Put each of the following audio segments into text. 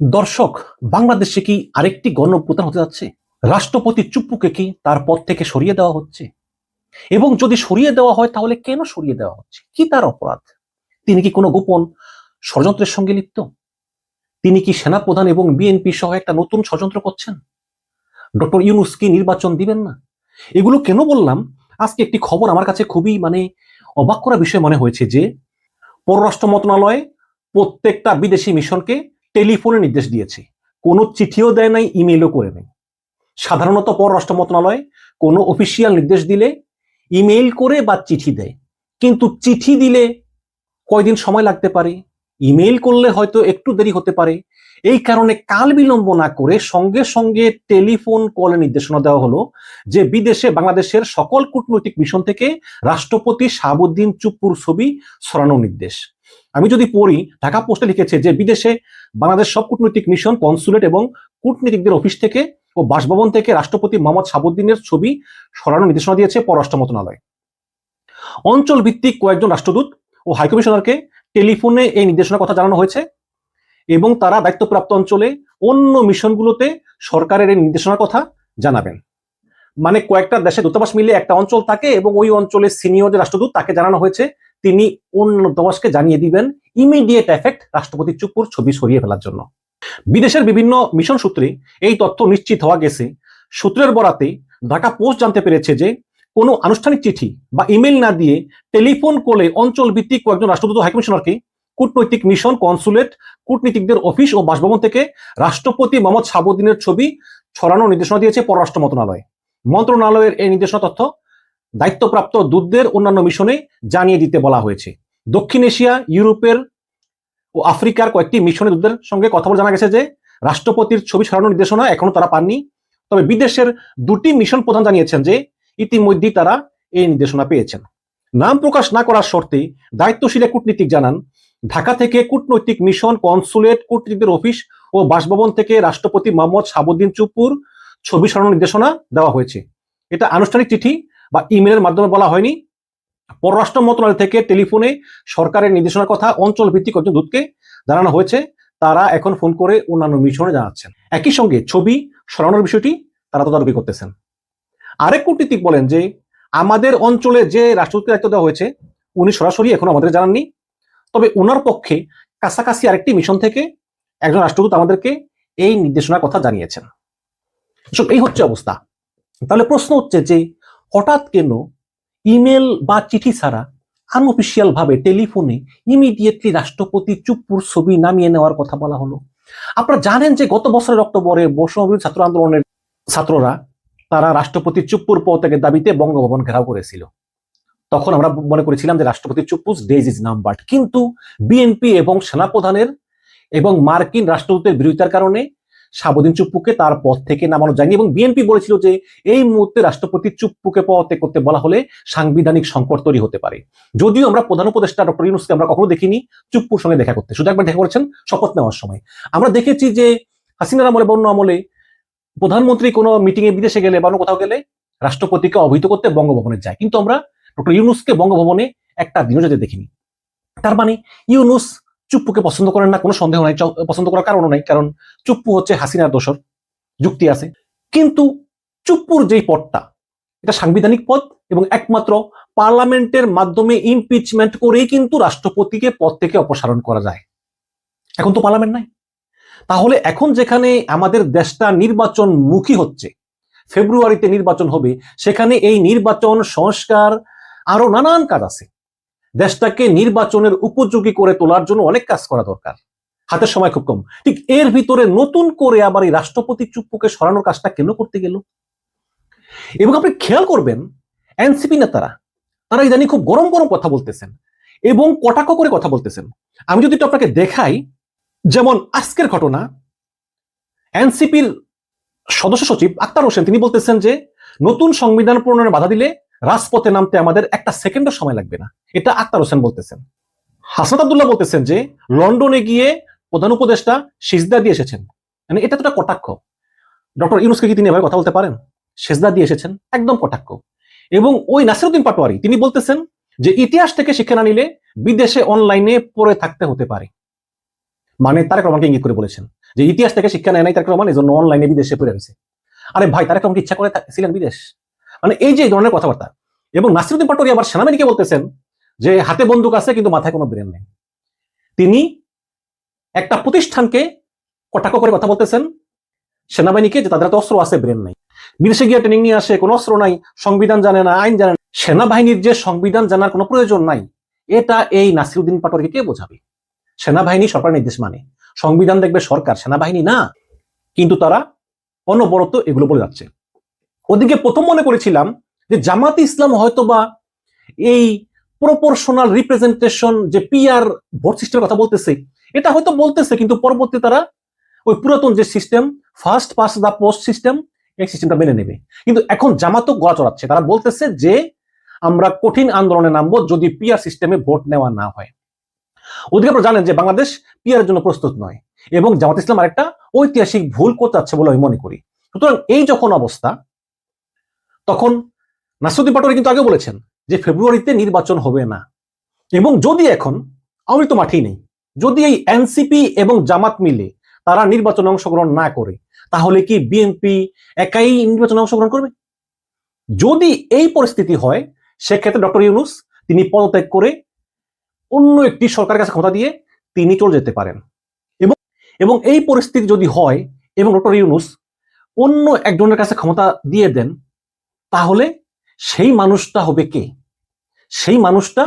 দর্শক, বাংলাদেশে কি আরেকটি গণপ্রধান হতে যাচ্ছে? রাষ্ট্রপতি চুপ্পুকে কি তার পদ থেকে সরিয়ে দেওয়া হচ্ছে? এবং যদি সরিয়ে দেওয়া হয়, তাহলে কেন সরিয়ে দেওয়া হচ্ছে? কি তার অপরাধ? তিনি কি কোনো গোপন ষড়যন্ত্রের সঙ্গে লিপ্ত? তিনি কি সেনাপ্রধান এবং বিএনপি সহ একটা নতুন ষড়যন্ত্র করছেন? ডক্টর ইউনুস কি নির্বাচন দিবেন না? এগুলো কেন বললাম? আজকে একটি খবর আমার কাছে খুবই মানে অবাক করা বিষয় মনে হয়েছে যে, পররাষ্ট্র মন্ত্রণালয় প্রত্যেকটা বিদেশি মিশনকে টেলিফোনে নির্দেশ দিয়েছে। কোনো চিঠিও দেয় নাই ইমেলও করে নেই। সাধারণত পররাষ্ট্র মন্ত্রণালয় কোনো অফিসিয়াল নির্দেশ দিলে ইমেইল করে বা চিঠি দেয়। কিন্তু চিঠি দিলে কয়দিন সময় লাগতে পারে? ইমেইল করলে হয়তো একটু দেরি হতে পারে। এই কারণে কাল বিলম্ব না করে সঙ্গে সঙ্গে টেলিফোন কলে নির্দেশনা দেওয়া হলো যে বিদেশে বাংলাদেশের সকল কূটনৈতিক মিশন থেকে রাষ্ট্রপতি শাহাবুদ্দিন চুপ্পুর ছবি সরানোর নির্দেশ। আমি যদি পড়ি, ঢাকা পোস্টে লিখেছে যে বিদেশে বাংলাদেশ সব কূটনৈতিক মিশন, কনসুলেট এবং কূটনীতিকদের অফিস থেকে ও বাসভবন থেকে রাষ্ট্রপতি মোহাম্মদ সাবুদ্দিনের ছবি সরানোর নির্দেশনা দিয়েছে পররাষ্ট্র মন্ত্রণালয়। অঞ্চল ভিত্তিক কয়েকজন রাষ্ট্রদূত ও হাইকমিশনারকে টেলিফোনে এই নির্দেশনার কথা জানানো হয়েছে এবং তারা দায়িত্বপ্রাপ্ত অঞ্চলে অন্য মিশনগুলোতে সরকারের এই নির্দেশনার কথা জানাবেন। মানে কয়েকটা দেশে দূতাবাস মিলে একটা অঞ্চল থাকে এবং ওই অঞ্চলের সিনিয়র যে রাষ্ট্রদূত তাকে জানানো হয়েছে তিনি অন্য দূতাবাসকে জানিয়ে দিবেন ইমিডিয়েট এফেক্ট রাষ্ট্রপতি চুপুর ছবি সরিয়ে ফেলার জন্য। বিদেশের বিভিন্ন মিশন সূত্রে এই তথ্য নিশ্চিত হওয়া গেছে। সূত্রের বরাতে ঢাকা পোস্ট জানতে পেরেছে যে, কোনো আনুষ্ঠানিক চিঠি বা ইমেল না দিয়ে টেলিফোন কলে অঞ্চল ভিত্তিক কয়েকজন রাষ্ট্রদূত হাইকমিশনারকে কূটনৈতিক মিশন কনসুলেট কূটনীতিকদের অফিস ও বাসভবন থেকে রাষ্ট্রপতি মোহাম্মদ সাবুদ্দিনের ছবি ছড়ানোর নির্দেশনা দিয়েছে পররাষ্ট্র মন্ত্রণালয়। মন্ত্রণালয়ের এই নির্দেশনা তথ্য দায়িত্বপ্রাপ্ত দূতদের অন্যান্য মিশনে জানিয়ে দিতে বলা হয়েছে। দক্ষিণ এশিয়া, ইউরোপের ও আফ্রিকার কয়েকটি মিশনের দূতদের সঙ্গে কথা বলে জানা গেছে যে, রাষ্ট্রপতির ছবি ছড়ানোর নির্দেশনা এখনও তারা পাননি। তবে বিদেশের দুটি মিশন প্রধান জানিয়েছেন যে, ইতিমধ্যেই তারা এই নির্দেশনা পেয়েছেন। নাম প্রকাশ না করার শর্তে দায়িত্বশীল কূটনীতিক জানান, ঢাকা থেকে কূটনৈতিক মিশন, কনসুলেট কূটনীতিকদের অফিস ও বাসভবন থেকে রাষ্ট্রপতি মোহাম্মদ সাবুদ্দিন চুপুর ছবি সরানোর নির্দেশনা দেওয়া হয়েছে। এটা আনুষ্ঠানিক চিঠি বা ইমেলের মাধ্যমে বলা হয়নি। পররাষ্ট্র মন্ত্রণালয় থেকে টেলিফোনে সরকারের নির্দেশনার কথা অঞ্চল ভিত্তিক একজন দূতকে জানানো হয়েছে। তারা এখন ফোন করে অন্যান্য মিশনে জানাচ্ছেন। একই সঙ্গে ছবি সরানোর বিষয়টি তারা তদারকি করতেছেন। আরেক কূটনীতিক বলেন যে, আমাদের অঞ্চলে যে রাষ্ট্রপতির দায়িত্ব দেওয়া হয়েছে, উনি সরাসরি এখন আমাদের জানাননি। তবে ওনার পক্ষে কাছাকাছি আরেকটি মিশন থেকে একজন রাষ্ট্রদূত আমাদেরকে এই নির্দেশনার কথা জানিয়েছেন। এই হচ্ছে অবস্থা। তাহলে প্রশ্ন হচ্ছে যে হঠাৎ কেন ইমেল বা চিঠি ছাড়া আনঅফিসিয়াল ভাবে টেলিফোনে ইমিডিয়েটলি রাষ্ট্রপতি চুপ্পুর ছবি নামিয়ে নেওয়ার কথা বলা হলো। আপনারা জানেন যে গত বছরের অক্টোবরে বৈষ্ণবী ছাত্র আন্দোলনের ছাত্ররা তারা রাষ্ট্রপতি চুপ্পুর পদত্যাগের দাবিতে বঙ্গভবন ঘেরাও করেছিল। তখন আমরা মনে করেছিলাম যে রাষ্ট্রপতি চুপ্পুস ডেজ ইজ নাম্বার কিন্তু বিএনপি এবং সেনাপ্রধানের এবং মার্কিন রাষ্ট্রদূতের বিরোধিতার কারণে সাবুদ্দিন চুপ্পুকে তার পদ থেকে নামানো যায়নি এবং বিএনপি বলেছিল যে এই মুহূর্তে রাষ্ট্রপতি চুপ্পুকে পদত্যাগ করতে বলা হলে সাংবিধানিক সংকট তৈরি হতে পারে। যদিও আমরা প্রধান উপদেষ্টা ডক্টর ইউনুসকে আমরা কখনো দেখিনি চুপ্পুর সঙ্গে দেখা করতে। শুধু একবার দেখা করেছেন, শপথ নেওয়ার সময়। আমরা দেখেছি যে হাসিনার আমলে বন্য আমলে প্রধানমন্ত্রী কোনো মিটিং এ বিদেশে গেলে বা অন্য কোথাও গেলে রাষ্ট্রপতিকে অবহিত করতে বঙ্গভবনে যায়। কিন্তু আমরা ডক্টর ইউনুসকে বঙ্গভবনে একটা দিনও যেতে দেখিনি। তার মানে ইউনুস চুপ্পুকে পছন্দ করেন না, কোনো সন্দেহ নাই পছন্দ করার কারণও নাই, কারণ চুপ্পু হচ্ছে হাসিনার দোষর, যুক্তি আছে। কিন্তু চুপ্পুর যেই পদটা, এটা সাংবিধানিক পদ এবং একমাত্র পার্লামেন্টের মাধ্যমে ইমপিচমেন্ট করেই কিন্তু রাষ্ট্রপতিকে পদ থেকে অপসারণ করা যায়। এখন তো পার্লামেন্ট নাই। তাহলে এখন যেখানে আমাদের দেশটা নির্বাচন মুখী হচ্ছে, ফেব্রুয়ারিতে নির্বাচন হবে, সেখানে এই নির্বাচন, সংস্কার, আরও নানান কাজ আছে। দেশটাকে নির্বাচনের উপযোগী করে তোলার জন্য অনেক কাজ করা দরকার। হাতের সময় খুব কম। ঠিক এর ভিতরে নতুন করে আবার এই রাষ্ট্রপতি চুপ্পুকে সরানোর কাজটা কেন করতে গেল? এবং আপনি খেয়াল করবেন, এনসিপি নেতারা, তারা ইদানি খুব গরম গরম কথা বলতেছেন এবং কটাক্ষ করে কথা বলতেছেন। আমি যদি একটু আপনাকে দেখাই, যেমন আজকের ঘটনা, এনসিপির সদস্য সচিব আক্তার হোসেন, তিনি বলতেছেন যে, নতুন সংবিধান প্রণয়নে বাধা দিলে রাজপথে নামতে আমাদের একটা সেকেন্ডও সময় লাগবে না। এটা আক্তার হোসেন বলতেছেন। হাসনাত আব্দুল্লাহ বলতেছেন যে, লন্ডনে গিয়ে প্রধান উপদেষ্টা সিজদা দিয়ে এসেছেন। মানে এটা তো একটা কটাক্ষ। ডক্টর ইউনুসকে কি তিনি এভাবে কথা বলতে পারেন? সেজদা দিয়ে এসেছেন, একদম কটাক্ষ। এবং ওই নাসিরুদ্দিন পাটোয়ারি, তিনি বলতেছেন যে, ইতিহাস থেকে শিক্ষা না নিলে বিদেশে অনলাইনে পড়ে থাকতে হতে পারে। মানে তারেক রহমানকে ইঙ্গিত করে বলেছেন যে, ইতিহাস থেকে শিক্ষা নেয় নাই তারেক রহমান এই জন্য অনলাইনে বিদেশে পড়ে রয়েছে। আরে ভাই, তারেক রহমান ইচ্ছা করে ছিলেন বিদেশ? মানে এই যে ধরনের কথাবার্তা। এবং নাসিরুদ্দিন পাটোয়ারি আবার সেনাবাহিনীকে বলতেছেন যে হাতে বন্দুক আছে কিন্তু মাথায় কোনো ব্রেন নেই। তিনি একটা প্রতিষ্ঠানকে কটাক্ষ করে কথা বলতেছেন, সেনাবাহিনীকে যে তাদের অস্ত্র আছে, ব্রেন নাই। বিদেশে গিয়ে ট্রেনিং নিয়ে আসে, কোনো অস্ত্র নাই, সংবিধান জানে না, আইন জানে না। সেনাবাহিনীর যে সংবিধান জানার কোনো প্রয়োজন নাই, এটা এই নাসিরুদ্দিন পাটোয়ারিকে কে বোঝাবে? সেনাবাহিনী সরকার নির্দেশ মানে। সংবিধান দেখবে সরকার, সেনাবাহিনী না। কিন্তু তারা অনবরত এগুলো বলে যাচ্ছে। ওদিকে প্রথম মনে করেছিলাম যে জামাত ইসলাম হয়তোবা এই প্রপোর্শনাল রিপ্রেজেন্টেশন যে পিআর ভোট সিস্টেমের কথা বলতেছে, এটা হয়তো বলতেছে কিন্তু পরবর্তী তারা ওই পুরাতন যে system first past the post system এই সিস্টেমটা মেনে নেবে। কিন্তু এখন জামাতও গড়া চড়াচ্ছে। তারা বলতেছে যে আমরা কঠিন আন্দোলনে নামবো যদি পিআর সিস্টেমে ভোট নেওয়া না হয়। ওদিকে আপনারা জানেন যে বাংলাদেশ পিআর জন্য প্রস্তুত নয় এবং জামাত ইসলাম আরেকটা ঐতিহাসিক ভুল করতে যাচ্ছে বলে আমি মনে করি। সুতরাং এই যখন অবস্থা তখন নাসুদ্দিন পাটোয়ারি কিন্তু আগে বলেছেন যে ফেব্রুয়ারিতে নির্বাচন হবে না। এবং যদি এখন আমি তো মাঠেই নেই, যদি এই এনসিপি এবং জামাত মিলে তারা নির্বাচনে অংশগ্রহণ না করে, তাহলে কি বিএনপি একাই নির্বাচনে অংশগ্রহণ করবে? যদি এই পরিস্থিতি হয়, সেক্ষেত্রে ডক্টর ইউনুস তিনি পদত্যাগ করে অন্য একটি সরকারের কাছে ক্ষমতা দিয়ে তিনি চলে যেতে পারেন। এবং এবং এই পরিস্থিতি যদি হয়, এবং ডক্টর ইউনুস অন্য একজনের কাছে ক্ষমতা দিয়ে দেন তাহলে সেই মানুষটা হবে কে? সেই মানুষটা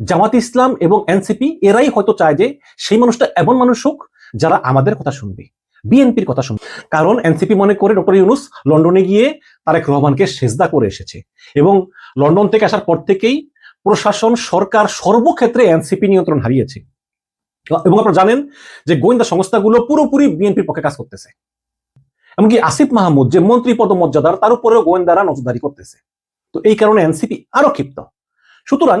জামাত ইসলাম এবং এনসিপি এরাই হয়তো চায় যে সেই মানুষটা এমন মানুষ হোক যারা আমাদের কথা শুনবে, বিএনপির কথা শুনবে। কারণ এনসিপি মনে করে ডক্টর ইউনুস লন্ডনে গিয়ে তারেক রহমানকে সেজদা করে এসেছে এবং লন্ডন থেকে আসার পর থেকেই প্রশাসন, সরকার সর্বক্ষেত্রে এনসিপি নিয়ন্ত্রণ হারিয়েছে। এবং আপনারা জানেন যে গোয়েন্দা সংস্থাগুলো পুরোপুরি বিএনপির পক্ষে কাজ করতেছে। এমনকি আসিফ মাহমুদ যে মন্ত্রী পদমর্যাদার, তার উপরেও গোয়েন্দারা নজরদারি করতেছে। তো এই কারণে এনসিপি আরও ক্ষিপ্ত। সুতরাং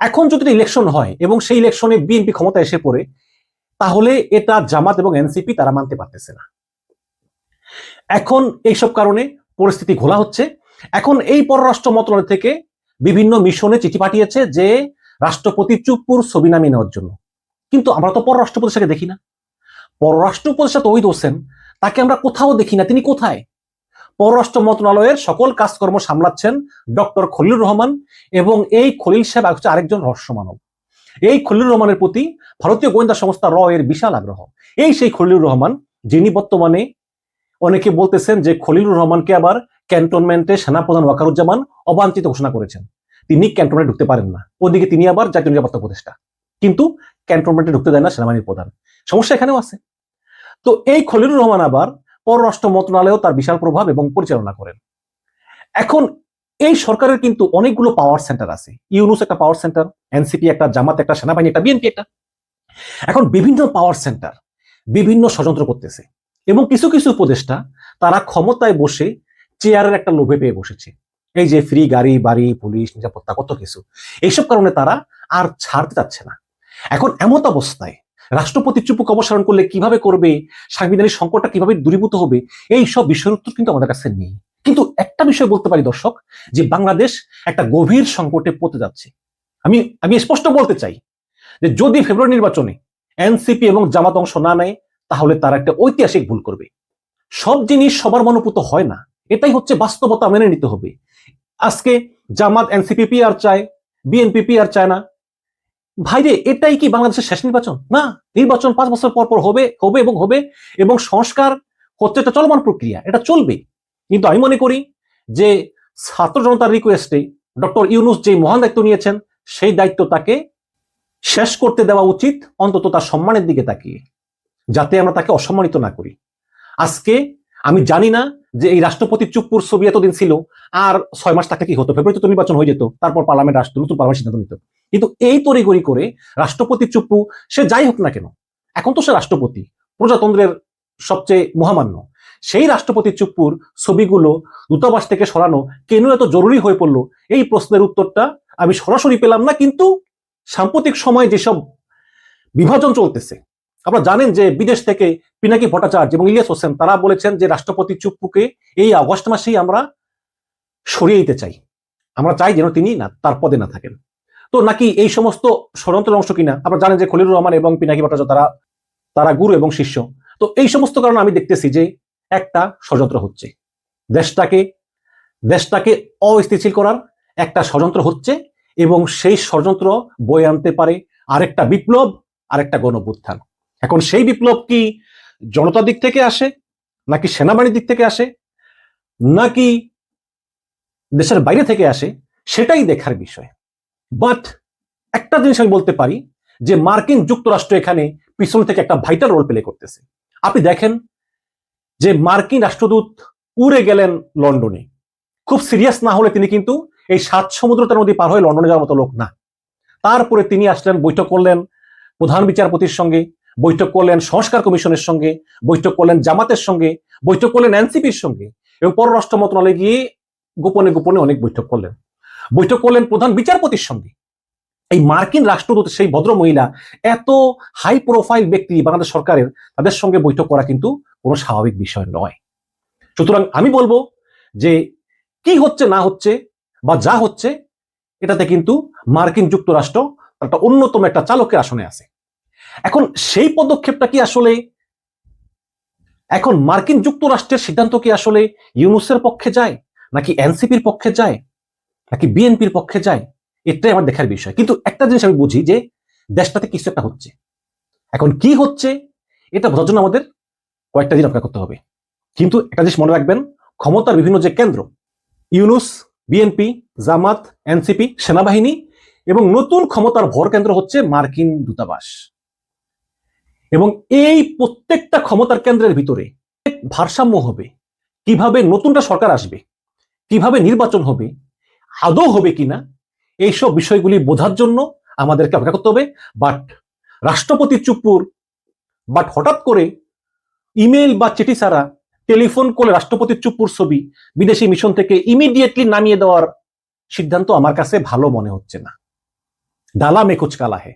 এখন যদি ইলেকশন হয় এবং সেই ইলেকশনে বিএনপি ক্ষমতা এসে পড়ে, তাহলে এটা জামাত এবং এনসিপি তারা মানতে পারতেছে না। এখন এইসব কারণে পরিস্থিতি ঘোলা হচ্ছে। এখন এই পররাষ্ট্র মন্ত্রণালয় থেকে বিভিন্ন মিশনে চিঠি পাঠিয়েছে যে রাষ্ট্রপতি চুপ্পুর ছবি নামিয়ে নেওয়ার জন্য। কিন্তু আমরা তো পররাষ্ট্র উপদেষ্টাকে দেখি না। পররাষ্ট্র উপদেষ্টা তৈদ হোসেন। তাকে আমরা কোথাও দেখি না। তিনি কোথায়? পররাষ্ট্র মন্ত্রণালয়ের সকল কাজকর্ম সামলাচ্ছেন ডক্টর খলিলুর রহমান এবং এই খলিল সাহেব হচ্ছে আরেকজন রহস্য মানব। এই খলিলুর রহমানের প্রতি ভারতীয় গোয়েন্দা সংস্থা র এর বিশাল আগ্রহ। এই সেই খলিলুর রহমান, যিনি বর্তমানে অনেকে বলতেছেন যে খলিলুর রহমানকে আবার ক্যান্টনমেন্টে সেনাপ্রধান ওয়াকারুজ্জামান অবাঞ্ছিত ঘোষণা করেছেন। তিনি ক্যান্টনমেন্টে ঢুকতে পারেন না। ওদিকে তিনি আবার জাতীয় নিরাপত্তা উপদেষ্টা। কিন্তু ক্যান্টনমেন্টে ঢুকতে দেয় না সেনাবাহিনীর প্রধান। সমস্যা এখানেও আছে। তো এই খলিলুর রহমান আবার পররাষ্ট্র মন্ত্রণালয়েও তার বিশাল প্রভাব এবং পরিচালনা করেন। এখন এই সরকারের কিন্তু অনেকগুলো পাওয়ার সেন্টার আছে। ইউনুস একটা পাওয়ার সেন্টার এনসিপি একটা, জামাত একটা, সেনাবাহিনী একটা, বিএনপি একটা। এখন বিভিন্ন পাওয়ার সেন্টার বিভিন্ন ষড়যন্ত্র করতেছে এবং কিছু কিছু উপদেষ্টা তারা ক্ষমতায় বসে চেয়ারের একটা লোভে পেয়ে বসেছে। এই যে ফ্রি গাড়ি, বাড়ি, পুলিশ, নিরাপত্তা, কত কিছু। এইসব কারণে তারা আর ছাড়তে চাচ্ছে না। এখন এমত অবস্থায় রাষ্ট্রপতি চুপুক অপসারণ করলে কীভাবে করবে? সাংবিধানিক সংকটটা কীভাবে দূরীভূত হবে? এই সব বিষয়ের উত্তর কিন্তু আমাদের কাছে নেই। কিন্তু একটা বিষয় বলতে পারি, দর্শক, যে বাংলাদেশ একটা গভীর সংকটে পড়তে যাচ্ছে। আমি আমি স্পষ্ট বলতে চাই যে যদি ফেব্রুয়ারি নির্বাচনে এনসিপি এবং জামাত অংশ না নেয়, তাহলে তারা একটা ঐতিহাসিক ভুল করবে। সব জিনিস সবার মনোপুত হয় না। এটাই হচ্ছে বাস্তবতা মেনে নিতে হবে। আজকে জামাত এনসিপি পি আর চায়, বিএনপি পি আর চায় না ভাইরে, এটাই কি বাংলাদেশের শেষ নির্বাচন? না, নির্বাচন পাঁচ বছর পর পর হবে হবে এবং হবে, এবং সংস্কার হচ্ছে একটা চলমান প্রক্রিয়া, এটা চলবে। কিন্তু আমি মনে করি যে ছাত্র জনতার রিকোয়েস্টে ডক্টর ইউনুস যে মহান দায়িত্ব নিয়েছেন, সেই দায়িত্ব তাকে শেষ করতে দেওয়া উচিত, অন্তত তার সম্মানের দিকে তাকিয়ে, যাতে আমরা তাকে অসম্মানিত না করি। আজকে আমি জানি না যে এই রাষ্ট্রপতি চুপ্পুর ছবি এতদিন ছিল, আর ছয় মাস থাকলে কি হতো? ফেব্রুয়ারিতে তো নির্বাচন হয়ে যেত, তারপর পার্লামেন্ট আসতো, নতুন পার্লামেন্ট সিদ্ধান্ত নিত। কিন্তু এই তড়িগড়ি করে রাষ্ট্রপতি চুপ্পু সে যাই হোক না কেন, এখন তো সে রাষ্ট্রপতি, প্রজাতন্ত্রের সবচেয়ে মহামান্য। সেই রাষ্ট্রপতি চুপ্পুর ছবিগুলো দূতাবাস থেকে সরানো কেন এত জরুরি হয়ে পড়ল? এই প্রশ্নের উত্তরটা আমি সরাসরি পেলাম না, কিন্তু সাম্প্রতিক সময় যেসব বিভাজন চলতেছে আপনারা জানেন যে বিদেশ থেকে পিনাকি ভট্টাচার্য এবং ইলিয়াস হোসেন, তারা বলেছেন যে রাষ্ট্রপতি চুপ্পুকে এই আগস্ট মাসেই আমরা সরিয়ে দিতে চাই। আমরা চাই যেন তিনি না, তার পদে না থাকেন। তো নাকি এই সমস্ত ষড়যন্ত্রের অংশ কিনা? আপনারা জানেন যে খলিলুর রহমান এবং পিনাকি ভট্টাচার্য তারা তারা গুরু এবং শিষ্য। তো এই সমস্ত কারণে আমি দেখতেছি যে একটা ষড়যন্ত্র হচ্ছে। দেশটাকে দেশটাকে অস্থিতিশীল করার একটা ষড়যন্ত্র হচ্ছে এবং সেই ষড়যন্ত্র বয়ে আনতে পারে আরেকটা বিপ্লব, আরেকটা গণভ্যুত্থান। এখন সেই বিপ্লব কি জনতার দিক থেকে আসে, নাকি সেনাবাহিনীর দিক থেকে আসে, নাকি দেশের বাইরে থেকে আসে, সেটাই দেখার বিষয়। বাট একটা জিনিস আমি বলতে পারি যে মার্কিন যুক্তরাষ্ট্র এখানে পিছন থেকে একটা ভাইটাল রোল প্লে করতেছে। আপনি দেখেন যে মার্কিন রাষ্ট্রদূত উড়ে গেলেন লন্ডনে। খুব সিরিয়াস না হলে তিনি কিন্তু এই সাত সমুদ্রতার নদী পার হয়ে লন্ডনে যাওয়ার মতো লোক না। তারপরে তিনি আসলেন, বৈঠক করলেন প্রধান বিচারপতির সঙ্গে। বৈঠক করলেন সংস্কার কমিশনের সঙ্গে, বৈঠক করলেন জামাতের সঙ্গে, বৈঠক করলেন এনসিপির সঙ্গে এবং পররাষ্ট্র মন্ত্রণালয়ে গিয়ে গোপনে গোপনে অনেক বৈঠক করলেন। বৈঠক করলেন প্রধান বিচারপতির সঙ্গে। এই মার্কিন রাষ্ট্রদূত সেই ভদ্র মহিলা এত হাই প্রোফাইল ব্যক্তি বাংলাদেশ সরকারের, তাদের সঙ্গে বৈঠক করা কিন্তু কোনো স্বাভাবিক বিষয় নয়। সুতরাং আমি বলব যে কি হচ্ছে না হচ্ছে বা যা হচ্ছে, এটাতে কিন্তু মার্কিন যুক্তরাষ্ট্র একটা অন্যতম একটা চালকের আসনে আছে। এখন সেই পদক্ষেপটা কি আসলে? এখন মার্কিন যুক্তরাষ্ট্রের সিদ্ধান্ত কি আসলে ইউনুসের পক্ষে যায়, নাকি এনসিপির পক্ষে যায়, নাকি বিএনপির পক্ষে যায়? এটাই আমার দেখার বিষয়। কিন্তু একটা জিনিস আমি বুঝি যে দেশটাতে কিছু একটা হচ্ছে। এখন কি হচ্ছে, এটা বোঝার জন্য আমাদের কয়েকটা দিন অপেক্ষা করতে হবে। কিন্তু একটা জিনিস মনে রাখবেন, ক্ষমতার বিভিন্ন যে কেন্দ্র, ইউনুস, বিএনপি, জামাত, এনসিপি, সেনাবাহিনী এবং নতুন ক্ষমতার ভর কেন্দ্র হচ্ছে মার্কিন দূতাবাস। এবং এই প্রত্যেকটা ক্ষমতার কেন্দ্রের ভিতরে ভারসাম্য হবে। কীভাবে নতুনটা সরকার আসবে? কীভাবে নির্বাচন হবে? আদৌ হবে কিনা? এইসব বিষয়গুলি বোঝার জন্য আমাদেরকে অপেক্ষা করতে হবে। বাট রাষ্ট্রপতি চুপুর বাট হঠাৎ করে ইমেল বা চিঠি ছাড়া টেলিফোন করে রাষ্ট্রপতি চুপুর ছবি বিদেশি মিশন থেকে ইমিডিয়েটলি নামিয়ে দেওয়ার সিদ্ধান্ত আমার কাছে ভালো মনে হচ্ছে না। ডালা মে কুচ কালা হে